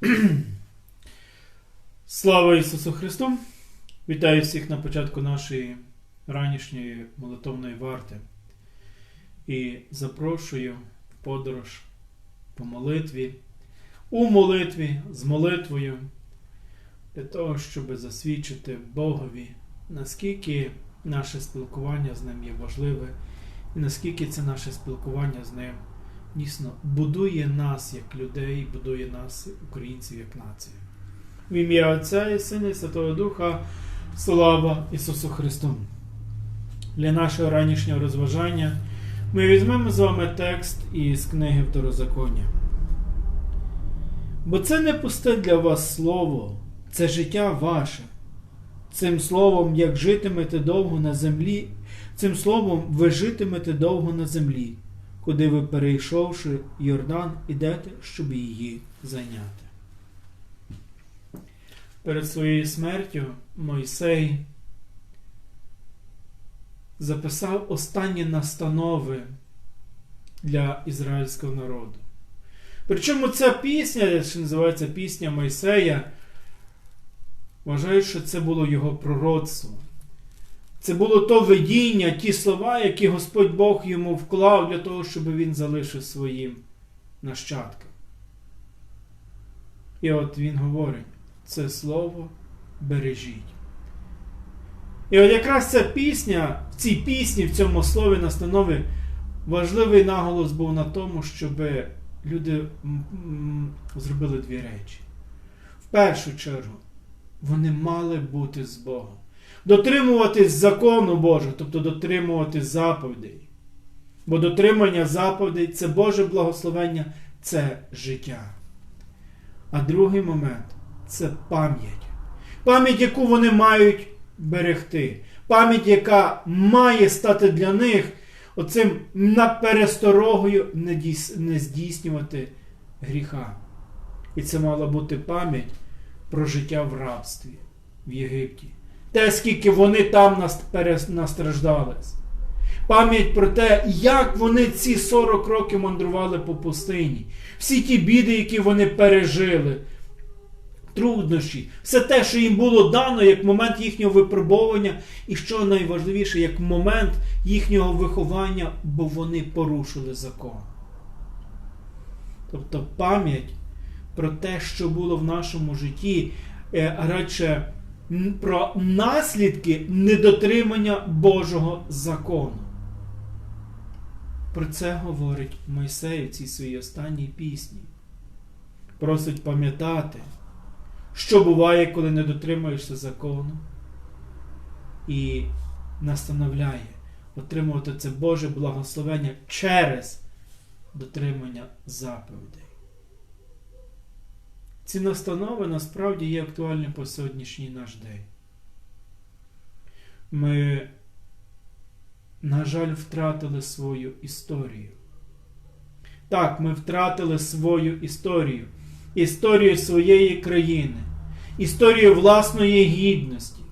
Слава Ісусу Христу! Вітаю всіх на початку нашої ранішньої молитовної варти і запрошую в подорож по молитві, у молитві з молитвою для того, щоб засвідчити Богові, наскільки наше спілкування з Ним є важливе, і наскільки це наше спілкування з Ним дійсно будує нас як людей, будує нас, українців, як націю. В ім'я Отця і Сина і Святого Духа, слава Ісусу Христу! Для нашого ранішнього розважання ми візьмемо з вами текст із книги Второзаконня. Бо це не пусте для вас слово, це життя ваше. Цим словом, як житимете довго на землі, цим словом ви житимете довго на землі, куди ви, перейшовши Йордан, ідете, щоб її зайняти. Перед своєю смертю Мойсей записав останні настанови для ізраїльського народу. Причому ця пісня, що називається пісня Мойсея, вважають, що це було його пророцтво. Це було то видіння, ті слова, які Господь Бог йому вклав для того, щоб він залишив своїм нащадкам. І от він говорить: це слово бережіть. І от якраз ця пісня, в цій пісні, в цьому слові настанови, важливий наголос був на тому, щоб люди зробили дві речі. В першу чергу, вони мали бути з Богом. Дотримуватись закону Божого, тобто дотримуватись заповідей. Бо дотримання заповідей це Боже благословення, це життя. А другий момент це пам'ять. Пам'ять, яку вони мають берегти. Пам'ять, яка має стати для них оцим пересторогою не здійснювати гріха. І це мала бути пам'ять про життя в рабстві в Єгипті. Те, скільки вони там настраждались. Пам'ять про те, як вони ці 40 років мандрували по пустині. Всі ті біди, які вони пережили, труднощі, все те, що їм було дано як момент їхнього випробовування, і що найважливіше, як момент їхнього виховання, бо вони порушили закон. Тобто пам'ять про те, що було в нашому житті, радше про наслідки недотримання Божого закону. Про це говорить Мойсей в цій своїй останній пісні. Просить пам'ятати, що буває, коли не дотримуєшся закону, і настановляє отримувати це Боже благословення через дотримання заповідей. Ці настанови насправді є актуальні по сьогоднішній наш день. Ми, на жаль, втратили свою історію. Так, ми втратили свою історію, історію своєї країни, історію власної гідності.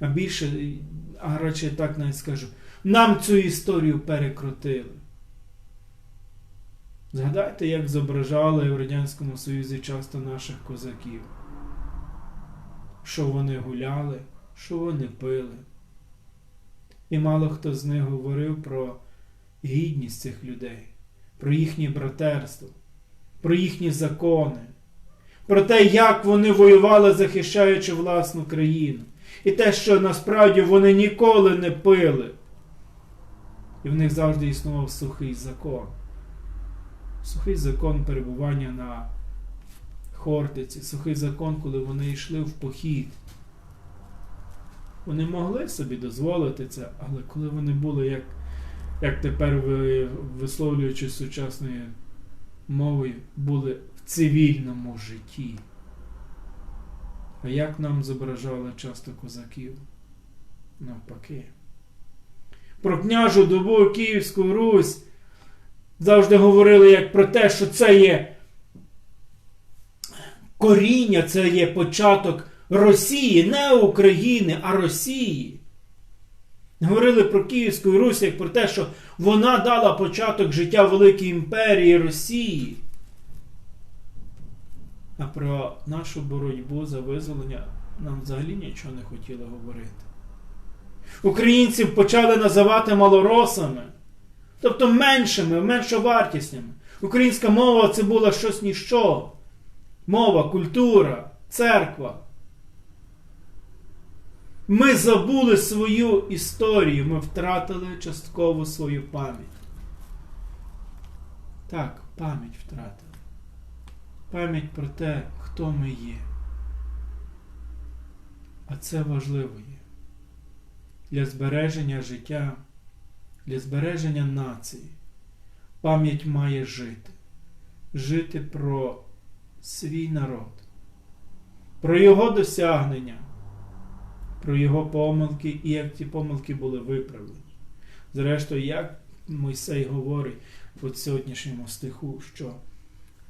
А більше, а радше так навіть скажу, нам цю історію перекрутили. Згадайте, як зображали в Радянському Союзі часто наших козаків. Що вони гуляли, що вони пили. І мало хто з них говорив про гідність цих людей, про їхнє братерство, про їхні закони, про те, як вони воювали, захищаючи власну країну. І те, що насправді вони ніколи не пили. І в них завжди існував сухий закон сухий закон перебування на Хортиці, сухий закон, коли вони йшли в похід. Вони могли собі дозволити це, але коли вони були, як як тепер висловлюючи сучасною мовою, були в цивільному житті. А як нам зображали часто козаків? Навпаки. Про княжу добу Київську Русь завжди говорили як про те, що це є коріння, це є початок Росії, не України, а Росії. Говорили про Київську Русь як про те, що вона дала початок життя Великої імперії Росії. А про нашу боротьбу за визволення нам взагалі нічого не хотіли говорити. Українців почали називати малоросами, тобто меншими, меншовартісними. Українська мова це було щось ніщо. Мова, культура, церква. Ми забули свою історію, ми втратили частково свою пам'ять. Так, пам'ять втратили. Пам'ять про те, хто ми є. А це важливо є. Для збереження життя, для збереження нації. Пам'ять має жити. Жити про свій народ, про його досягнення, про його помилки і як ці помилки були виправлені. Зрештою, як Мойсей говорить в сьогоднішньому стиху, що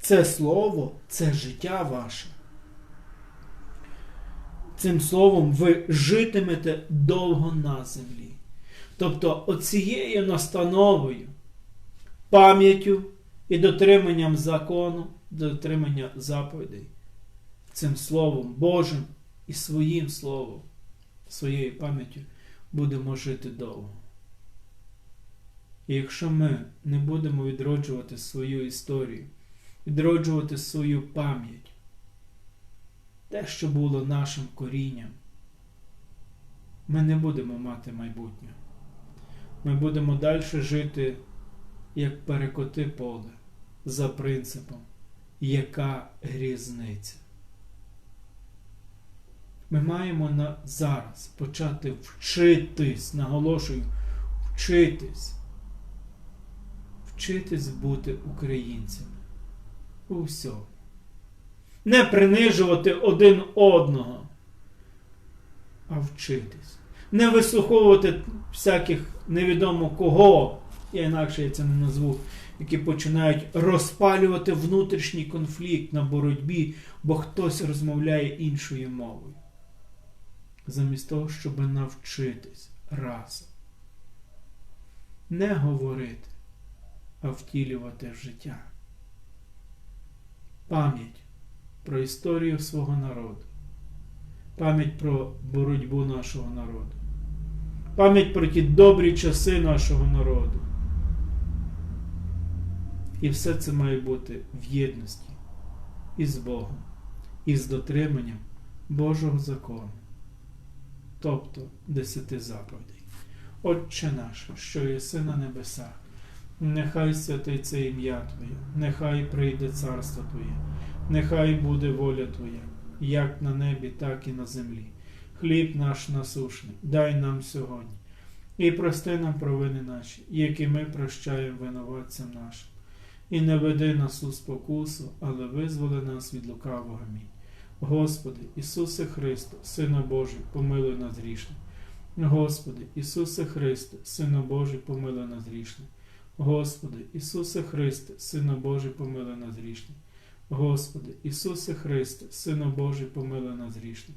це слово це життя ваше. Цим словом ви житимете довго на землі. Тобто оцією настановою, пам'яттю і дотриманням закону, дотримання заповідей, цим Словом Божим і своїм Словом, своєю пам'яттю будемо жити довго. І якщо ми не будемо відроджувати свою історію, відроджувати свою пам'ять, те, що було нашим корінням, ми не будемо мати майбутнього. Ми будемо далі жити, як перекоти поле, за принципом, яка різниця. Ми маємо на зараз почати вчитись, наголошую, вчитись, вчитись бути українцями у всьому. Не принижувати один одного, а вчитись. Не вислуховувати всяких невідомо кого, я інакше я це не назву, які починають розпалювати внутрішній конфлікт на боротьбі, бо хтось розмовляє іншою мовою. Замість того, щоб навчитись разом. Не говорити, а втілювати в життя. Пам'ять про історію свого народу. Пам'ять про боротьбу нашого народу. Пам'ять про ті добрі часи нашого народу. І все це має бути в єдності із Богом, і з дотриманням Божого закону, тобто десяти заповідей. Отче наш, що єси на небесах, нехай святиться ім'я Твоє, нехай прийде царство Твоє, нехай буде воля Твоя, як на небі, так і на землі. Хліб наш насушний, дай нам сьогодні, і прости нам провини наші, які ми прощаємо винуватцям нашим. І не веди нас у спокусу, але визволи нас від лукавого мій. Господи, Ісусе Христе, Сина Божий, помилуй нас грішних. Господи, Ісусе Христе, Сина Божий, помилуй нас грішних. Господи, Ісусе Христе, Сина Божий, помилуй нас грішних. Господи, Ісусе Христе, Сина Божий, помилуй нас грішних.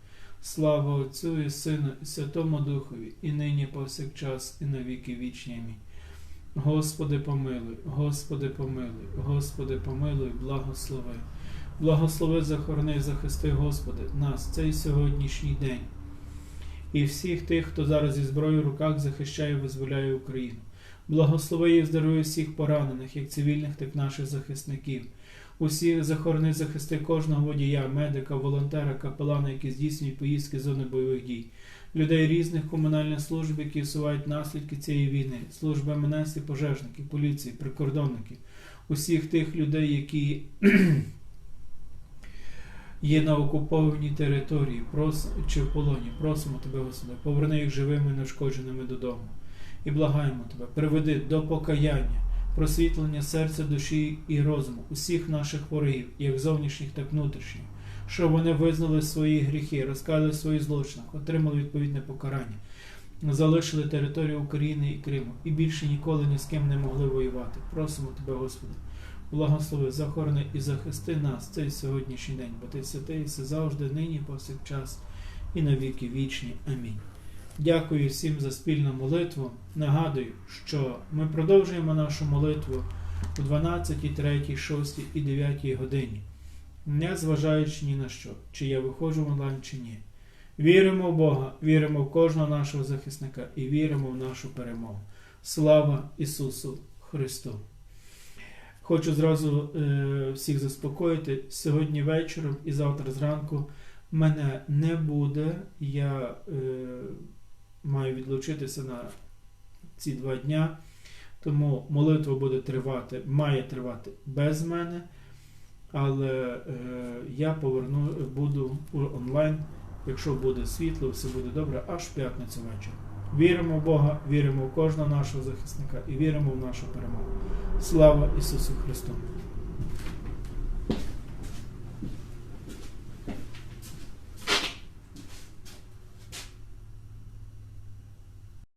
Слава Отцю і Сину, і Святому Духові, і нині повсякчас, і на віки вічні. Амінь. Господи, помилуй, Господи, помилуй, Господи, помилуй, благослови. Благослови, захорони, захисти, Господи, нас цей сьогоднішній день. І всіх тих, хто зараз зі зброєю в руках захищає і визволяє Україну. Благослови і здоров'я всіх поранених, як цивільних, так і наших захисників. Усіх захорони захисти кожного водія, медика, волонтера, капелана, які здійснюють поїздки з зони бойових дій, людей різних комунальних служб, які усувають наслідки цієї війни, служби МНС і пожежників, поліції, прикордонників, усіх тих людей, які є на окупованій території прос... чи в полоні. Просимо тебе, Господи, поверни їх живими і неушкодженими додому. І благаємо тебе, приведи до покаяння просвітлення серця, душі і розуму усіх наших ворогів, як зовнішніх, так внутрішніх, що вони визнали свої гріхи, розкали свої злочини, отримали відповідне покарання, залишили територію України і Криму і більше ніколи ні з ким не могли воювати. Просимо тебе, Господи, благослови, захорони і захисти нас цей сьогоднішній день, бо ти святий, все завжди, нині, повсякчас і на віки вічні. Амінь. Дякую всім за спільну молитву. Нагадую, що ми продовжуємо нашу молитву у 12, 3, 6 і 9 годині, не зважаючи ні на що, чи я виходжу онлайн чи ні. Віримо в Бога, віримо в кожного нашого захисника і віримо в нашу перемогу. Слава Ісусу Христу! Хочу зразу е, всіх заспокоїти. Сьогодні вечором і завтра зранку мене не буде. Я е, маю відлучитися на ці два дня. Тому молитва буде тривати, має тривати без мене. Але е, я поверну, буду онлайн, якщо буде світло, все буде добре, аж в п'ятницю вечора. Віримо в Бога, віримо в кожного нашого захисника і віримо в нашу перемогу. Слава Ісусу Христу!